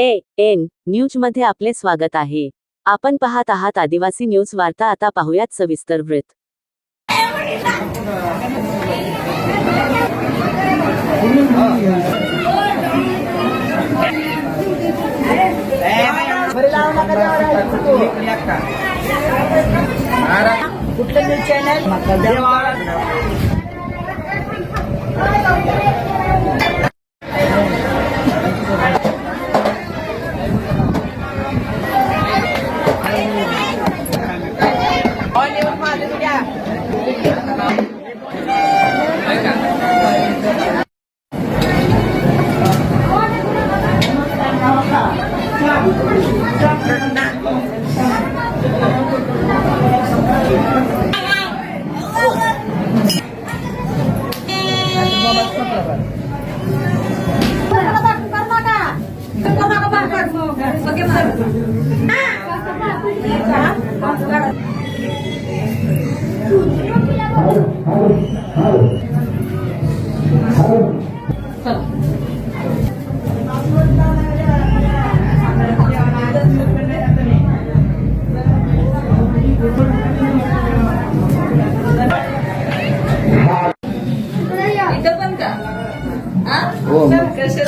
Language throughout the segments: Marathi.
ए एन न्यूजमध्ये आपले स्वागत आहे. आपण पाहत आहात आदिवासी न्यूज वार्ता आता पाहूयात सविस्तर वृत्त. कुठलं news channel? Perhelatan Karnaka. Kebakar mau bagaimana? Ah,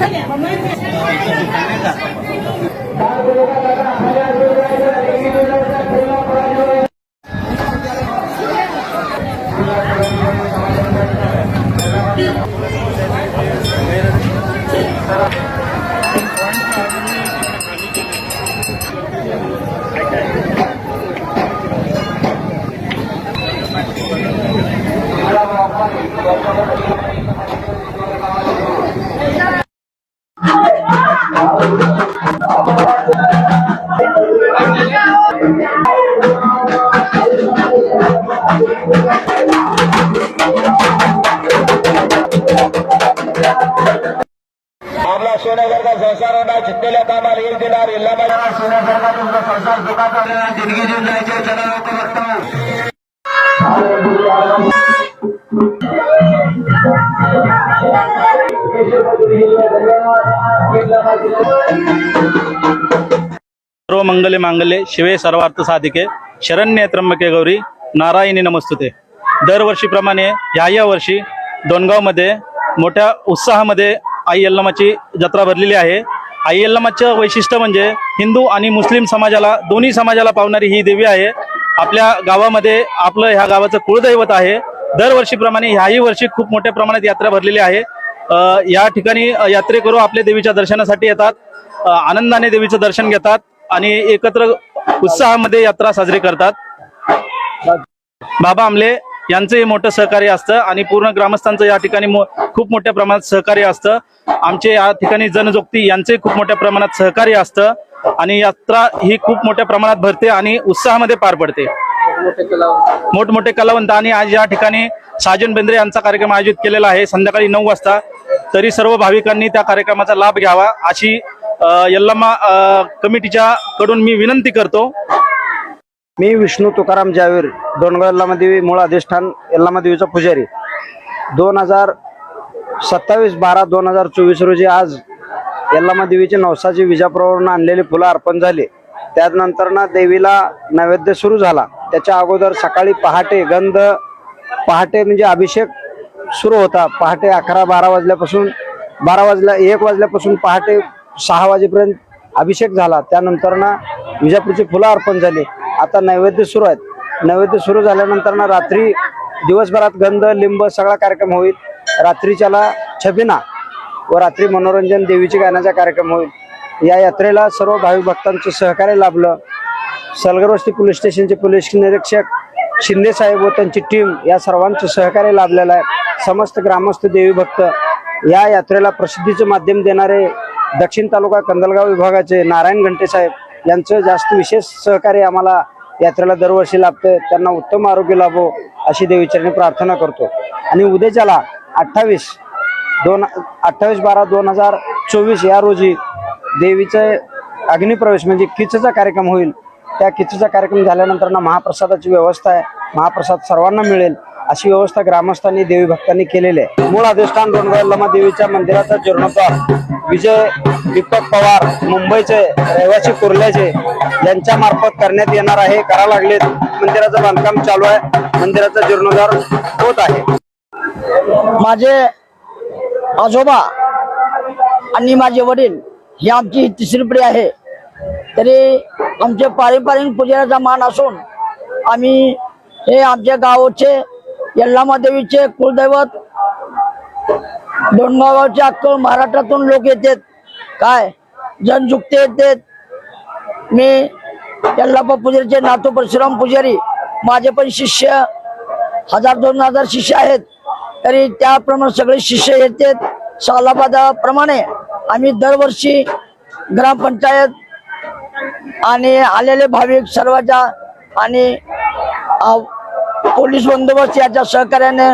तरी जिंदगी जीवन जायचे चला सर्व मंगले मांगल्ये शिवे सर्वार्थ साधिके शरण्य त्र्यंबके गौरी नारायणी नमस्तुते. दरवर्षीप्रमाणे ह्या या वर्षी दोनगावमध्ये मोठ्या उत्साहामध्ये आई यल्लमाची जत्रा भरलेली आहे. आई वैशिष्ट्य म्हणजे हिंदू आणि मुस्लिम समाजाला दोन्ही समाजाला पावणारी ही देवी आहे. आपल्या गावामध्ये आपलं ह्या गावाचं कुळदैवत आहे. दरवर्षीप्रमाणे ह्याही वर्षी खूप मोठ्या प्रमाणात यात्रा भरलेली आहे. या ठिकाणी यात्रेकरू आपल्या देवीच्या दर्शनासाठी येतात. आनंदाने देवीचं दर्शन घेतात आणि एकत्र उत्साहामध्ये यात्रा साजरी करतात. बाबा आमले यांचंही मोठं सहकार्य असतं आणि पूर्ण ग्रामस्थांचं या ठिकाणी मो- खूप मोठ्या प्रमाणात सहकार्य असतं. आमचे या ठिकाणी जनजोगती यांचंही खूप मोठ्या प्रमाणात सहकार्य असतं आणि यात्रा ही खूप मोठ्या प्रमाणात भरते आणि उत्साहामध्ये पार पडते. मोठमोठे कलावंत आणि आज या ठिकाणी साजन बेंद्रे यांचा कार्यक्रम आयोजित केलेला आहे. संध्याकाळी नऊ वाजता तरी सर्व भाविकांनी त्या कार्यक्रमाचा लाभ घ्यावा अशी यल्लामा कमिटीच्या कडून मी विनंती करतो. मी विष्णू तुकाराम जावीर दोनगाव यल्लामादेवी मूळ अधिष्ठान यल्लामादेवीचा पुजारी. दोन हजार सत्तावीस बारा दोन हजार चोवीस रोजी आज यल्लामादेवीची नवसाची विजाप्रवरून आणलेली फुलं अर्पण झाली. त्यानंतर ना देवीला नैवेद्य सुरू झाला. त्याच्या अगोदर सकाळी पहाटे गंध पहाटे म्हणजे अभिषेक सुरू होता. पहाटे अकरा बारा वाजल्यापासून बारा वाजल्या एक वाजल्यापासून पहाटे सहा वाजेपर्यंत अभिषेक झाला. त्यानंतर ना विजापूरची फुलं अर्पण झाली. आता नैवेद्य सुरू आहेत. नैवेद्य सुरू झाल्यानंतर ना रात्री दिवसभरात गंध लिंब सगळा कार्यक्रम होईल. रात्रीच्याला छबिना व रात्री मनोरंजन देवीची गाण्याचा कार्यक्रम होईल. या यात्रेला सर्व भाविक भक्तांचं सहकार्य लाभलं. सलगरवस्ती पोलीस स्टेशनचे पोलीस निरीक्षक शिंदे साहेब व त्यांची टीम या सर्वांचं सहकार्य लाभलेलं आहे. समस्त ग्रामस्थ देवी भक्त या यात्रेला प्रसिद्धीचं माध्यम देणारे दक्षिण तालुका कंदलगाव विभागाचे नारायण घंटे साहेब यांचं जास्त विशेष सहकार्य आम्हाला यात्रेला दरवर्षी लाभतं त्यांना उत्तम आरोग्य लाभो अशी देवीचरणी प्रार्थना करतो. आणि उद्याच्याला अठ्ठावीस दोन अठ्ठावीस बारा दोन हजार चोवीस या रोजी देवीचं अग्निप्रवेश म्हणजे किचचा कार्यक्रम होईल. त्या किचचा कार्यक्रम झाल्यानंतर ना महाप्रसादाची व्यवस्था आहे. महाप्रसाद सर्वांना मिळेल. अशी व्यवस्था ग्रामस्थांनी देवी भक्तांनी केलेली आहे. मूळ अधिष्ठान डोंगरलमा देवीच्या मंदिराचा जीर्णोद्धार. विजय दीपक पवार मुंबईचे रहिवासी कुर्ल्याचे यांच्या मार्फत करण्यात येणार आहे. करा लागलेत. मंदिराचं बांधकाम चालू आहे. मंदिराचा जीर्णोद्धार होत आहे. माझे आजोबा आणि माझे वडील ही आमची तिसरी पिढी आहे. तरी आमचे पारंपरिक पुजाऱ्याचा मान असून आम्ही हे आमच्या गावचे देवीचे कुलदैवत. डोंगरगावचे अक्कल महाराष्ट्रातून लोक येतात. काय? जनजुक्ते येतात. मी यल्लापा पुजारीचे नातू परशुराम पुजारी. माझे पण शिष्य हजार दोन हजार शिष्य आहेत. तरी त्याप्रमाणे सगळे शिष्य येतात सालाबादाप्रमाणे. आम्ही दरवर्षी ग्रामपंचायत आणि आलेले भाविक सर्वांच्या आणि पोलीस बंदोबस्त याच्या सहकार्याने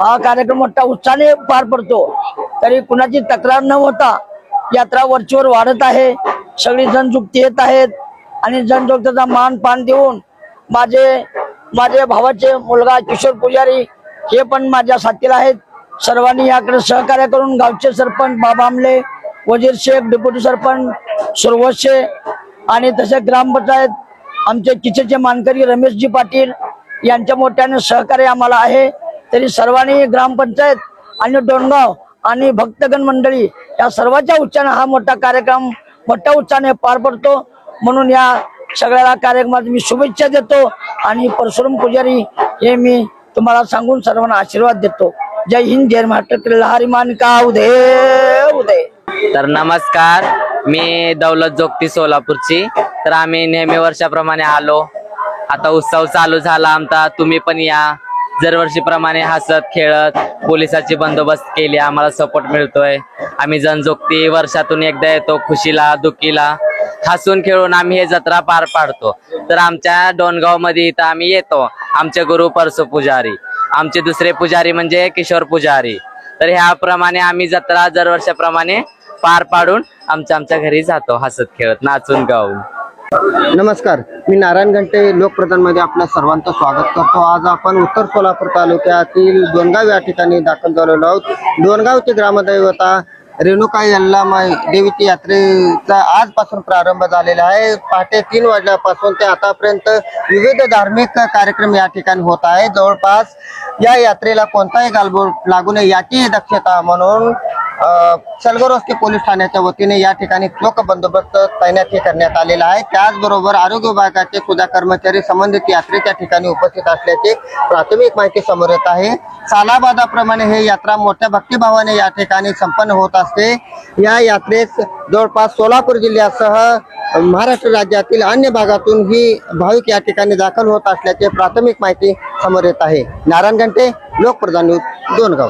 हा कार्यक्रम मोठा उत्साहाने पार पडतो. तरी कुणाची तक्रार न होता यात्रा वरचीवर वाढत आहे. सगळी जनजुक्ती येत आहेत आणि जनजुक्तीचा मान पान देऊन माझे माझे भावाचे मुलगा किशोर पुजारी हे पण माझ्या साथीला आहेत. सर्वांनी याकडे सहकार्य करून गावचे सरपंच बाबा आमले वजीर शेख डेप्युटी सरपंच सुरवशे आणि तसे ग्रामपंचायत आमचे किचेचे मानकरी रमेशजी पाटील यांच्या मोठ्याने सहकार्य आम्हाला आहे. तरी सर्वांनी ग्रामपंचायत आणि डोणगाव आणि भक्तगण मंडळी या सर्वांच्या उच्चाने हा मोठा कार्यक्रम मोठ्या उच्चाने पार पडतो. म्हणून या सगळ्या कार्यक्रमात मी शुभेच्छा देतो आणि परशुराम पुजारी हे मी तुम्हाला सांगून सर्वांना आशीर्वाद देतो. जय हिंद जय महाराष्ट्र लहारी मान का उदय उदय. तर नमस्कार मी दौलत जोगती सोलापूरची. तर आम्ही नेहमी वर्षाप्रमाणे आलो. आता उत्सव चालू झाला आमचा. तुम्ही पण या. दरवर्षीप्रमाणे हसत खेळत पोलिसाची बंदोबस्त केली. आम्हाला सपोर्ट मिळतोय. आम्ही जनजोगती वर्षातून एकदा येतो खुशीला दुखीला. हसून खेळून आम्ही हे जत्रा पार पाडतो. तर आमच्या डोनगावमध्ये इथं आम्ही येतो. आमचे गुरु परसो पुजारी. आमचे दुसरे पुजारी म्हणजे किशोर पुजारी. तर ह्याप्रमाणे आम्ही जत्रा दरवर्षाप्रमाणे पार पाडून आमच्या आमच्या घरी जातो. हसत खेळत नाचून गाऊन. नमस्कार मी नारायण घंटे लोकप्रधानमध्ये आपल्या सर्वांचं स्वागत करतो. आज आपण उत्तर सोलापूर तालुक्यातील दोनगाव या ठिकाणी दाखल झालेलो आहोत. दोनगावचे ग्रामदैवता रेणुका यल्लामाई देवीची यात्रेचा आजपासून प्रारंभ झालेला आहे. पहाटे तीन वाजल्यापासून ते आतापर्यंत विविध धार्मिक कार्यक्रम या ठिकाणी होत आहे जवळपास या यात्रेला कोणताही गालबोट लागू नये याची दक्षता म्हणून अ, पोलीस ठाण्याच्या वतीने या ठिकाणी चोख बंदोबस्त तैनात करण्यात आलेला आहे. त्याचबरोबर आरोग्य विभागाचे सुद्धा कर्मचारी संबंधित यात्रेच्या ठिकाणी उपस्थित असल्याची प्राथमिक माहिती समोर येत आहे. सालाबादाप्रमाणे हे यात्रा मोठ्या भक्तिभावाने या ठिकाणी संपन्न होत असते. या यात्रेस जवळपास सोलापूर जिल्ह्यासह महाराष्ट्र राज्यातील अन्य भागातून ही भाविक या ठिकाणी दाखल होत असल्याचे प्राथमिक माहिती समोर येत आहे. नारायण घंटे लोकप्रधान न्यूज दोनगाव.